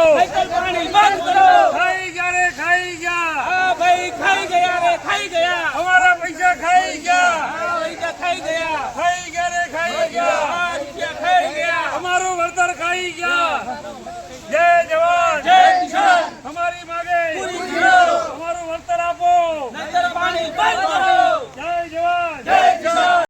Cycle પાણી બંધ કરો. ખાઈ ગયા રે ખાઈ ગયા. હા ભાઈ ખાઈ ગયા રે ખાઈ ગયા. અમારા પૈસા ખાઈ ગયા. હા પૈસા ખાઈ ગયા. ખાઈ ગયા રે ખાઈ ગયા. હા રૂપિયા ખાઈ ગયા. અમારું વળતર ખાઈ ગયા. જય જવાન. જય કિસાન. અમારી માગે. પૂરી કરો. અમારું વળતર આપો. નહીતર પાણી બંધ કરો જય જવાન જય કિસાન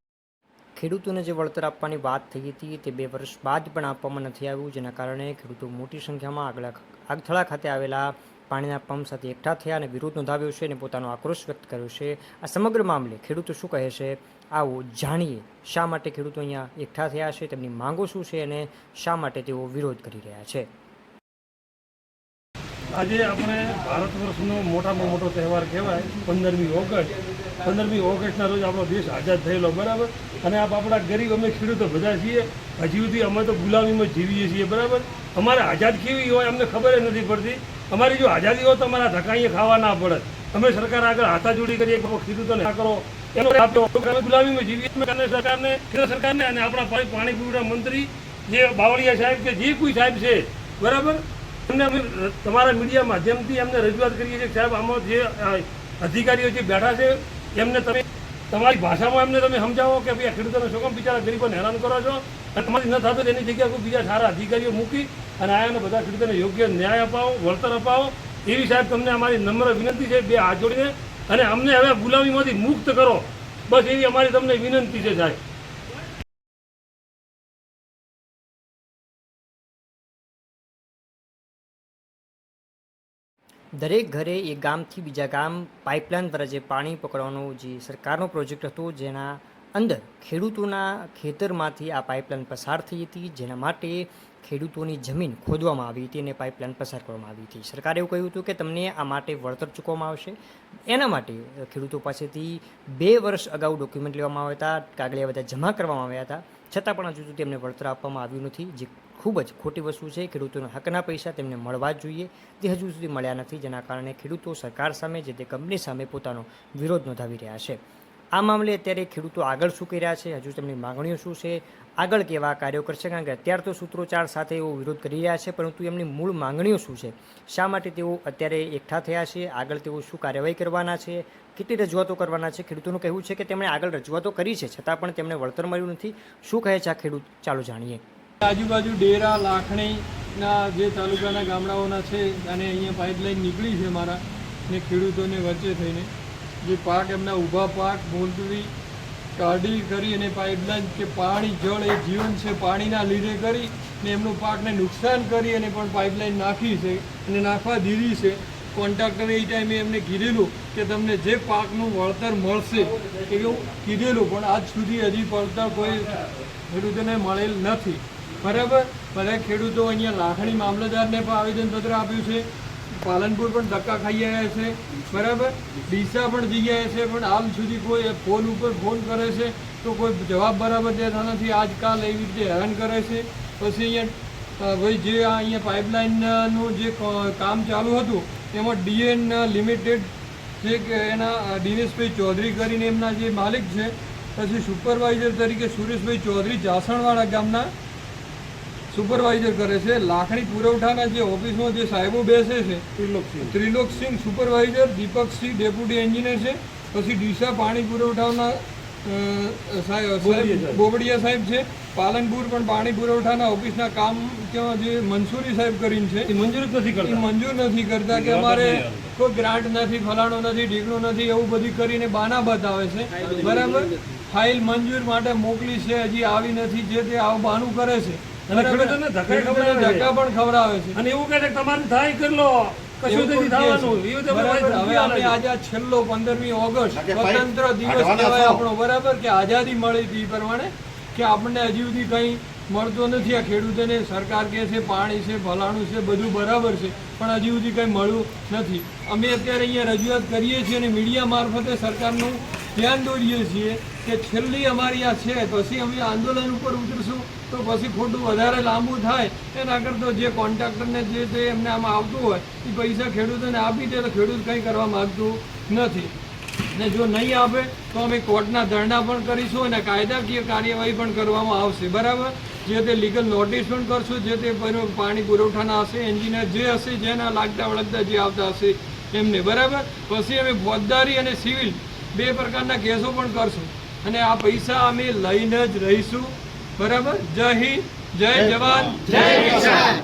ખેડૂતોને જે વળતર આપવાની વાત થઈ હતી તે બે વર્ષ બાદ પણ આપવામાં નથી આવ્યું, જેના કારણે ખેડૂતો મોટી સંખ્યામાં આગળ આગથળા ખાતે આવેલા પાણીના પંપ સાથે એકઠા થયા અને વિરોધ નોંધાવ્યો છે અને પોતાનો આક્રોશ વ્યક્ત કર્યો છે. આ સમગ્ર મામલે ખેડૂતો શું કહે છે? આવો જાણીએ શા માટે ખેડૂતો અહીંયા એકઠા થયા છે, તેમની માંગો શું છે અને શા માટે તેઓ વિરોધ કરી રહ્યા છે? આજે આપણે ભારત વર્ષનો મોટામાં મોટો તહેવાર કહેવાય, પંદરમી ઓગસ્ટ. પંદરમી ઓગસ્ટના રોજ આપણો દેશ આઝાદ થયેલો, બરાબર? અને આપ આપણા ગરીબ અમે ખેડૂતો બધા છીએ. હજી સુધી અમે તો ગુલામીમાં જીવીએ છીએ, બરાબર? અમારે આઝાદ કેવી હોય અમને ખબર નથી પડતી. અમારી જો આઝાદી હોય તો અમારા ધકાઈએ ખાવા ના પડે. અમે સરકાર આગળ હાથાજોડી કરીએ ખેડૂતોને ના કરો. એનો ગુલામીમાં જીવીએ કેન્દ્ર સરકારને કેન્દ્ર સરકારને અને આપણા પાણી પુરવઠા મંત્રી જે બાવળિયા સાહેબ કે જે કોઈ સાહેબ છે, બરાબર? એમને અમે તમારા મીડિયા માધ્યમથી એમને રજૂઆત કરીએ છીએ સાહેબ, આમાં જે અધિકારીઓ જે બેઠા છે એમને તમે તમારી ભાષામાં એમને તમે સમજાવો કે ભાઈ આ ખેડૂતોને શું કામ બિચારા ગરીબોને હેરાન કરો છો? અને તમારી ન થતું એની જગ્યાએ કોઈ બીજા સારા અધિકારીઓ મૂકી અને આયાને બધા ખેડૂતોને યોગ્ય ન્યાય અપાવો, વળતર અપાવો. એવી સાહેબ તમને અમારી નમ્ર વિનંતી છે બે હાથ જોડીને. અને અમને હવે ગુલામીમાંથી મુક્ત કરો. બસ એવી અમારી તમને વિનંતી છે સાહેબ. દરેક ઘરે એક ગામથી બીજા ગામ પાઇપલાઇન દ્વારા જે પાણી પકડવાનો જે સરકારનો પ્રોજેક્ટ હતો, જેના અંદર ખેડૂતોના ખેતરમાંથી આ પાઇપલાઇન પસાર થઈ હતી, જેના માટે ખેડૂતોની જમીન ખોદવામાં આવી હતી અને પાઇપલાઇન પસાર કરવામાં આવી હતી. સરકારે એવું કહ્યું હતું કે તમને આ માટે વળતર ચૂકવવામાં આવશે. એના માટે ખેડૂતો પાસેથી બે વર્ષ અગાઉ ડોક્યુમેન્ટ લેવામાં આવ્યા હતા, કાગળિયા બધા જમા કરવામાં આવ્યા હતા. છતાં પણ હજુ સુધી તેમને વળતર આપવામાં આવ્યું નથી. જે ખૂબ જ ખોટી વસ્તુ છે, ખેડૂતોના હકના પૈસા તેમને મળવા જ જોઈએ. તે હજુ સુધી મળ્યા નથી, જેના કારણે ખેડૂતો સરકાર સામે, જે તે કંપની સામે પોતાનો વિરોધ નોંધાવી રહ્યા છે. આ મામલે અત્યારે ખેડૂતો આગળ શું કરી રહ્યા છે? હજુ તેમની માંગણીઓ શું છે? આગળ કેવા કાર્યો કરશે? કારણ કે અત્યાર તો સૂત્રોચ્ચાર સાથે એવો વિરોધ કરી રહ્યા છે, પરંતુ એમની મૂળ માંગણીઓ શું છે? શા માટે તેઓ અત્યારે એકઠા થયા છે? આગળ તેઓ શું કાર્યવાહી કરવાના છે? કેટલી રજૂઆતો કરવાના છે? ખેડૂતોનું કહેવું છે કે તેમણે આગળ રજૂઆતો કરી છે, છતાં પણ તેમને વળતર મળ્યું નથી. શું કહે છે આ ખેડૂત? ચાલો જાણીએ. આજુબાજુ ડેરા, લાખણીના જે તાલુકાના ગામડાઓના છે, અને અહીંયા પાઇપલાઇન નીકળી છે મારા ને ખેડૂતોને વચ્ચે થઈને. જે પાક એમના ઊભા પાક મોલતવી કાઢી કરી અને પાઇપલાઇન કે પાણી, જળ એ જીવન છે પાણીના લીધે કરી ને એમનું પાકને નુકસાન કરી અને પણ પાઇપલાઇન નાખી છે અને નાખવા દીધી છે. કોન્ટ્રાક્ટરે એ ટાઈમે એમને કીધેલું કે તમને જે પાકનું વળતર મળશે એવું કીધેલું, પણ આજ સુધી હજી વળતર કોઈ ખેડૂતોને મળેલ નથી. બરાબર? બધા ખેડૂતો અહીંયા લાખણી મામલતદારને પણ આવેદનપત્ર આપ્યું છે પાલનપુર પણ ધક્કા ખાઈ આવ્યા છે. બરાબર? ડીસા પણ જઈ આવ્યા છે, પણ હાલ સુધી કોઈ ફોન ઉપર ફોન કરે છે, તો કોઈ જવાબ બરાબર દેતા નથી. આજકાલ એવી રીતે હેરાન કરે છે. પછી અહીંયા ભાઈ જે અહીંયા પાઇપલાઇનનું જે કામ ચાલુ હતું, એમાં ડીએન લિમિટેડ જે એના દિનેશભાઈ ચૌધરી કરીને એમના જે માલિક છે, પછી સુપરવાઇઝર તરીકે સુરેશભાઈ ચૌધરી જાસણવાડા ગામના સુપરવાઇઝર કરે છે. લાખણી પુરવઠાના જે ઓફિસમાં જે સાહેબો બેસે છે Triloksingh supervisor Deepaksingh deputy engineer છે પછી ડીસા પાણી પુરવઠાના બોબડિયા સાહેબ. છે. પાલનપુર પણ પાણી પુરવઠાના ઓફિસના કામ જે મંસૂરી સાહેબ કરીને છે. એ મંજૂર નથી કરતા? મંજૂર નથી કરતા કે અમારે કોઈ ગ્રાન્ટ નથી ફલાણો નથી ઢીકણો નથી એવું બધું કરીને બાના બતાવે છે. બરાબર? ફાઇલ મંજૂર માટે મોકલી છે હજી આવી નથી જે તે આવું બાનું કરે છે. અને ખેડૂતોને ધક્કા પણ ખવડાવે છે. અને એવું કહે છે તમારે થાય કરી લો. કશું નથી થવાનું છે. એવું તો બરાબર? ભાઈ હવે આપણે આજે છેલ્લો પંદરમી ઓગસ્ટ. સ્વતંત્ર દિવસ કહેવાય આપણો. બરાબર? કે આઝાદી મળી હતી એ પ્રમાણે કે આપણને હજી સુધી કંઈ મળતો નથી. આ ખેડૂતોને સરકાર કહે છે પાણી છે ભલાણું છે બધું બરાબર છે. પણ હજી સુધી કંઈ મળ્યું નથી. અમે અત્યારે અહીંયા રજૂઆત કરીએ છીએ અને મીડિયા મારફતે સરકારનું ધ્યાન દોરીએ છીએ કે છેલ્લી અમારી આ છે પછી અમે આંદોલન ઉપર ઉતરશું, તો પછી ખોટું વધારે લાંબુ થાય. એના કરતાં જે કોન્ટ્રાક્ટરને જે તે એમને આમાં આવતું હોય, એ પૈસા ખેડૂતોને આપી દે, તો ખેડૂત કંઈ કરવા માગતું નથી. ને જો નહીં આપે, તો અમે કોર્ટના ધરણા પણ કરીશું અને કાયદાકીય કાર્યવાહી પણ કરવામાં આવશે, બરાબર? જે તે લીગલ નોટિસ પણ કરશું, જે તે પાણી પુરવઠાના હશે, એન્જિનિયર જે હશે, જેના લાગતા વળગતા જે આવતા હશે, એમને, બરાબર? પછી અમે ફોજદારી અને સિવિલ બે પ્રકારના કેસો પણ કરશું. અને આ પૈસા અમે લઈને જ રહીશું. બરાબર? જય હિન્દ જય જવાન. જય કિસાન.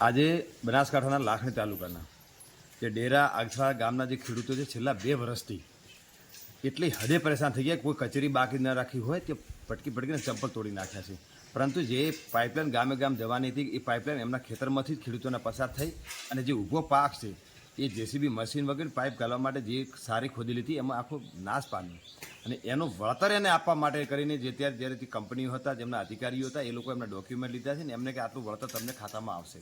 આજે બનાસકાંઠાના લાખણી તાલુકાના જે ડેરા આગથા ગામના જે ખેડૂતો છે છેલ્લા બે વર્ષથી એટલી હદે પરેશાન થઈ ગયા કોઈ કચેરી બાકી ન રાખી હોય તે પટકી પટકીને ચંપલ તોડી નાખ્યા છે. પરંતુ જે પાઇપલાઇન ગામે ગામ જવાની હતી એ પાઇપલાઇન એમના ખેતરમાંથી જ ખેડૂતોને પસાર થઈ અને જે ઊભો પાક છે એ જેસીબી મશીન વગેરે પાઇપ ગાળવા માટે જે સારી ખોદી લીધી, એમાં આખો નાશ પામ્યો. અને એનું વળતર એને આપવા માટે કરીને જે ત્યારે જ્યારે તે કંપનીઓ હતા, જેમના અધિકારીઓ હતા, એ લોકો એમના ડોક્યુમેન્ટ લીધા છે ને એમને કે આટલું વળતર તમને ખાતામાં આવશે.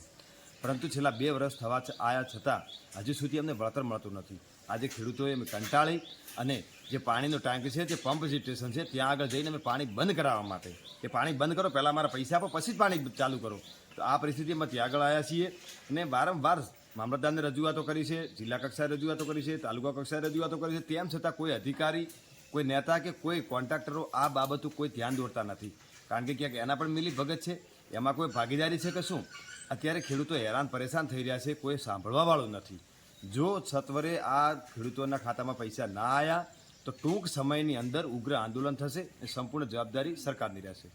પરંતુ છેલ્લા બે વર્ષ થવા આવ્યા છતાં હજુ સુધી અમને વળતર મળતું નથી. આજે ખેડૂતોએ અમે કંટાળી અને જે પાણીનો ટાંક છે, જે પંપ સ્ટેશન છે, ત્યાં આગળ જઈને અમે પાણી બંધ કરાવવા માટે. કે પાણી બંધ કરો, પહેલાં મારા પૈસા આપો, પછી જ પાણી ચાલુ કરો. તો આ પરિસ્થિતિમાં ત્યાં આગળ આવ્યા છીએ અને વારંવાર મામલતદારને રજૂઆતો કરી છે, જિલ્લા કક્ષાએ રજૂઆતો કરી છે, તાલુકા કક્ષાએ રજૂઆતો કરી છે, તેમ છતાં કોઈ અધિકારી, કોઈ નેતા કે કોઈ કોન્ટ્રાક્ટરો આ બાબતો કોઈ ધ્યાન દોરતા નથી. કારણ કે ક્યાંક એના પણ મિલી ભગત છે, એમાં કોઈ ભાગીદારી છે કે શું? અત્યારે ખેડૂતો હેરાન પરેશાન થઈ રહ્યા છે, કોઈ સાંભળવાવાળું નથી. જો સત્વરે આ ખેડૂતોના ખાતામાં પૈસા ના આવ્યા તો ટૂંક સમયની અંદર ઉગ્ર આંદોલન થશે એ સંપૂર્ણ જવાબદારી સરકારની રહેશે.